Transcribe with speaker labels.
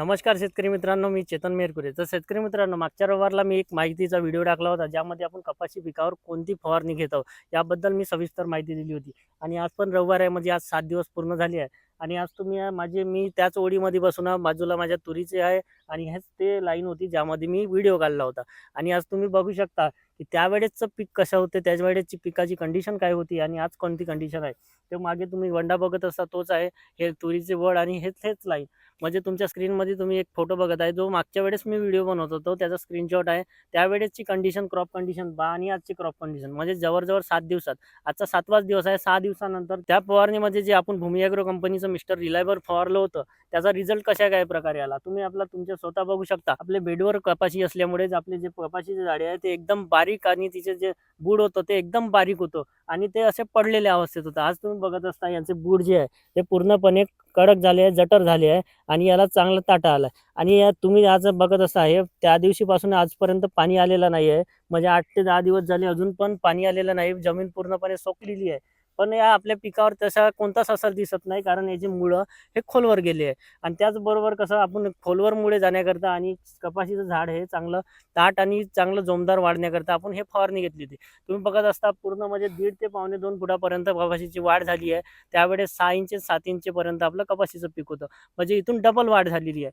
Speaker 1: नमस्कार शेतकरी मित्रांनो मी चेतन मेरकुरे. तर शेतकरी मित्रांनो मागच्या रविवारला मी एक माहितीचा व्हिडिओ टाकला होता ज्यामध्ये आपण कपाशी पिकावर कोणती फवारणी घेत आहोत याबद्दल मी सविस्तर माहिती दिली होती. आणि आज पण रविवार आहे म्हणजे आज सात दिवस पूर्ण झाले आहे. आणि आज तुम्ही माझे मी त्याच ओळीमध्ये बसून बाजूला माझ्या तुरीचे आहे आणि हेच ते लाईन होती ज्यामध्ये मी व्हिडिओ काढला होता. आणि आज तुम्ही बघू शकता की त्यावेळेसचं पीक कसं होते त्यावेळेसची पिकाची कंडिशन काय होती आणि आज कोणती कंडिशन आहे. ते मागे तुम्ही वंडा बघत असता तोच आहे. हे तुरीचे वड आणि हेच हेच लाईन म्हणजे तुमच्या स्क्रीनमध्ये तुम्ही एक फोटो बघत आहे. जो मागच्या वेळेस मी व्हिडिओ बनवत होतो त्याचा स्क्रीनशॉट आहे. त्यावेळेसची कंडिशन क्रॉप कंडिशन बा आणि आजची क्रॉप कंडिशन म्हणजे जवळजवळ सात दिवसात. आजचा सातवाच दिवस आहे. सहा दिवसानंतर त्या फवारणीमध्ये जे आपण भूमी ॲग्रो कंपनीचं मिस्टर रिलायबर फवारलं होतं त्याचा रिझल्ट कशा काय प्रकारे आला? तुम्ही आपला तुमच्या स्वतः बघू शकता. आपले बेडवर कपाशी असल्यामुळेच आपले जे कपाशीचे झाडे आहे ते एकदम बारीक आणि तिचे जे बूड होतं ते एकदम बारीक होतं आणि ते असे पडलेल्या अवस्थेत होतं. आज तुम्ही बघत असता यांचे बूड जे आहे ते पूर्णपणे कडक झाले आहे जटर झाले आहे आणि याला चांगला ताटा आला आहे आणि या तुम्ही आज बघत असता हे त्या दिवशीपासून आजपर्यंत पाणी आलेलं नाही आहे म्हणजे आठ ते दहा दिवस झाले अजून पण पाणी आलेलं नाही. जमीन पूर्णपणे सोकलेली आहे. पण या आपल्या पिकावर तसा कोणताच असर दिसत नाही कारण याची मुळं हे खोलवर गेले आहे. आणि त्याचबरोबर कसं आपण खोलवर मुळे जाण्याकरता आणि कपाशीचं झाड हे चांगलं ताट आणि चांगलं जोमदार वाढण्याकरता आपण हे फवारणी घेतली होती. तुम्ही बघत असता पूर्ण म्हणजे दीड ते पावणे दोन फुटापर्यंत कपाशीची वाढ झाली आहे. त्यावेळेस सहा इंच सात इंचपर्यंत आपलं कपाशीचं पीक होतं. म्हणजे इथून डबल वाढ झालेली आहे.